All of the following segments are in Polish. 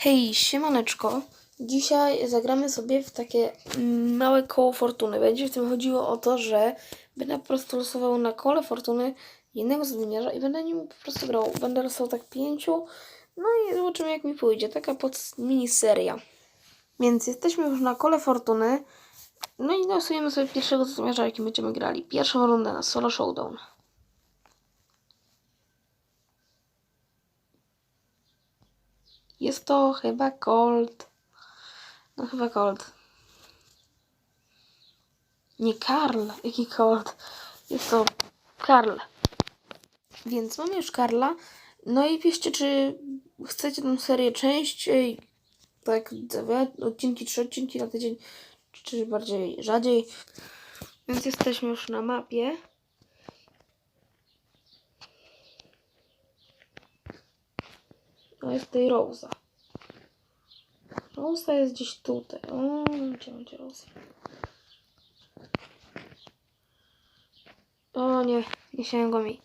Hej, siemaneczko. Dzisiaj zagramy sobie w takie małe koło fortuny. Będzie w tym chodziło o to, że będę po prostu losował na kole fortuny jednego zadymiarza i będę nim po prostu grał. Będę losował tak pięciu, no i zobaczymy jak mi pójdzie. Taka pod miniseria. Więc jesteśmy już na kole fortuny. No i losujemy sobie pierwszego zadymiarza, jakim będziemy grali. Pierwszą rundę na solo showdown. Jest to chyba Colt. No chyba Colt. Nie Karl. Jaki Colt? Jest to Karl. Więc mamy już Karla. No i piszcie, czy chcecie tę serię częściej, tak odcinki, trzy odcinki na tydzień, czy bardziej rzadziej. Więc jesteśmy już na mapie. No jest tutaj Rosa. Rosa jest gdzieś tutaj. O, gdzie będzie Rosa? O nie, nie sięga mi.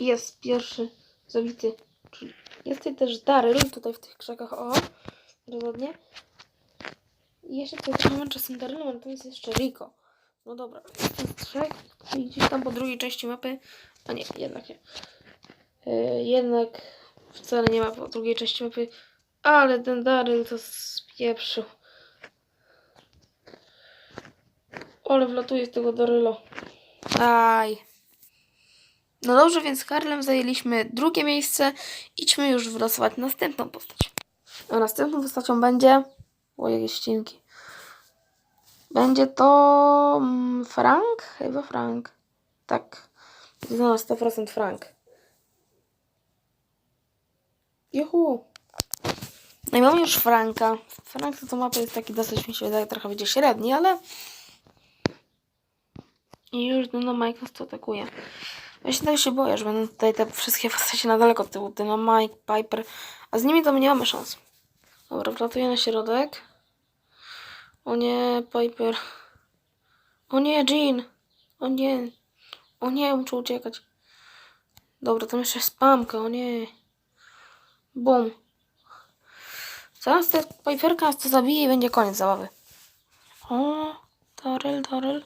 Jest pierwszy zabity. Czyli jest tutaj też Daryl, tutaj w tych krzakach. O, rozładnie. Jeszcze tutaj mamy czasem Darylem, ale to jest jeszcze Rico. No dobra, jest trzech. I gdzieś tam po drugiej części mapy. A nie, jednak nie. Yy, jednak wcale nie ma po drugiej części mapy. Ale ten Daryl to spieprzył. Ole wlatuje z tego Darylo. Aj. No dobrze, więc z Karlem zajęliśmy drugie miejsce. Idźmy już wylosować następną postać. A następną postacią będzie... O, jakieś ścinki. Będzie to mm, Frank? Chyba Frank. Tak. No, 100% Frank. Juhu. No i mamy już Franka. Frank to, to mapa jest taki dosyć, mi się wydaje, trochę będzie średni, ale... I już Dynamite tu atakuje. Właśnie tego się boję, że będą tutaj te wszystkie postacie na daleko od tyłu. Dynamite, Piper. A z nimi to my nie mamy szans. Dobra, wlatuję na środek. O nie, Piper. O nie, Jean. O nie. O nie, muszę uciekać. Dobra, tam jeszcze spamka, o nie. Bum. Zaraz ta Piperka nas to zabije i będzie koniec zabawy. O, Daryl, Daryl.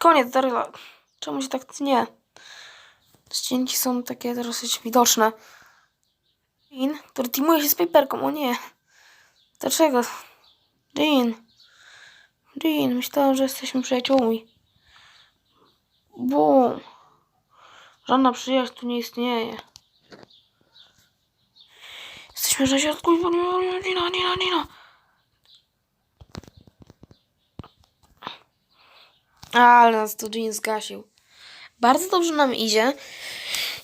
Koniec Daryla. Czemu się tak nie? Ścięci są takie dosyć widoczne. Jean, który teamuje się z Piperką, o nie. Dlaczego? Jean. Jean, myślałem, że jesteśmy przyjaciółmi. Bum. Żadna przyjaźń tu nie istnieje. Jesteśmy na środku i... Nina, Nina, Nina. Ale nas tu Jean zgasił. Bardzo dobrze nam idzie.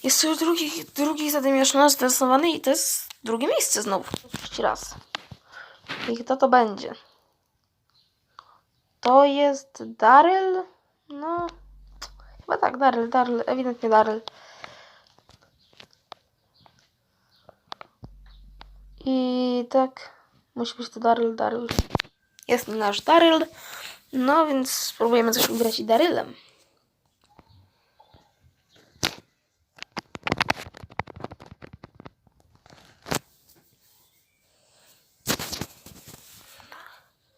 Jest już drugi, drugi zadymiarz nasz wylosowany i to jest drugie miejsce znowu. Trzeci raz. I kto to będzie? To jest Daryl? No, chyba tak, Daryl, Daryl, ewidentnie Daryl. I tak, musi być to Daryl, Daryl. Jest nasz Daryl. No więc spróbujemy coś ugrać i Darylem.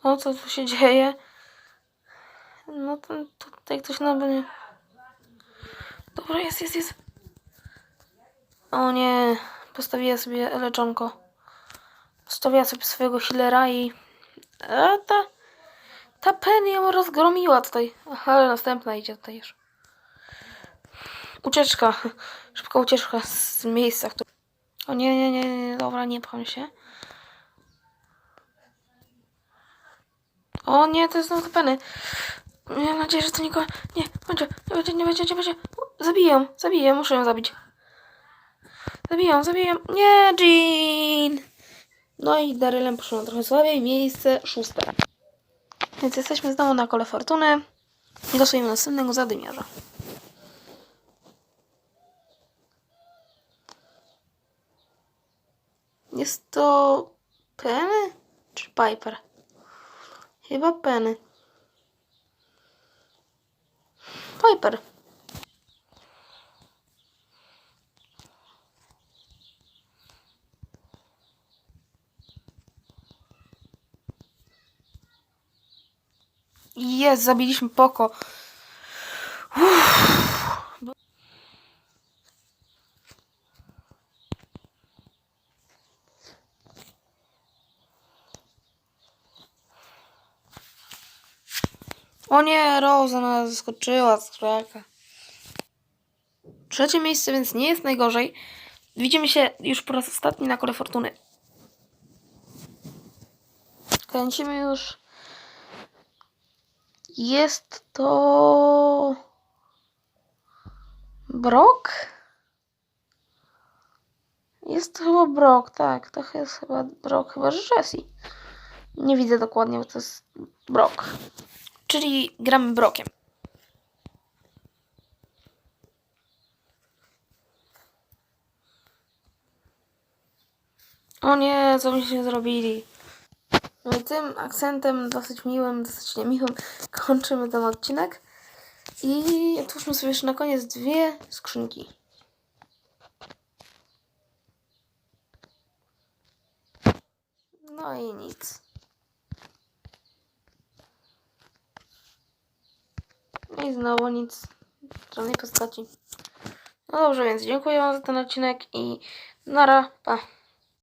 O co tu się dzieje? No to tutaj ktoś nam będzie. Dobra, jest, jest, jest. O nie, postawiła sobie leczonko. Postawiła sobie swojego healera i. A ta. Ta Penny ją rozgromiła tutaj. Aha, ale następna idzie tutaj już. Ucieczka. Szybka ucieczka z miejsca, które... O nie, nie, nie, nie, dobra, nie pcham się. O nie, to jest Penny. Mam nadzieję, że to nikogo... Nie, będzie, nie będzie, nie będzie, nie będzie. Zabiję, zabiję, muszę ją zabić. Zabiję, zabiję. Nie, Jean! No i Darylem poszło trochę słabiej. Miejsce szóste. Więc jesteśmy znowu na kole fortuny. I losujemy następnego zadymiarza. Jest to Penny czy Piper? Chyba Penny. Piper. Jest, zabiliśmy Poko. O nie, Rosa nas zaskoczyła, straka. Trzecie miejsce, więc nie jest najgorzej. Widzimy się już po raz ostatni na kole fortuny. Kręcimy już. Jest to. Brok? Jest to chyba Brok, tak. To jest chyba Brok, chyba że Jessie. Nie widzę dokładnie, bo to jest Brok. Czyli gramy Brokiem. O nie, co myśmy zrobili? No i tym akcentem dosyć miłym, dosyć niemiłym kończymy ten odcinek. I otwórzmy sobie jeszcze na koniec dwie skrzynki. No i nic. I znowu nic. Żadnej postaci. No dobrze, więc dziękuję Wam za ten odcinek i nara, pa.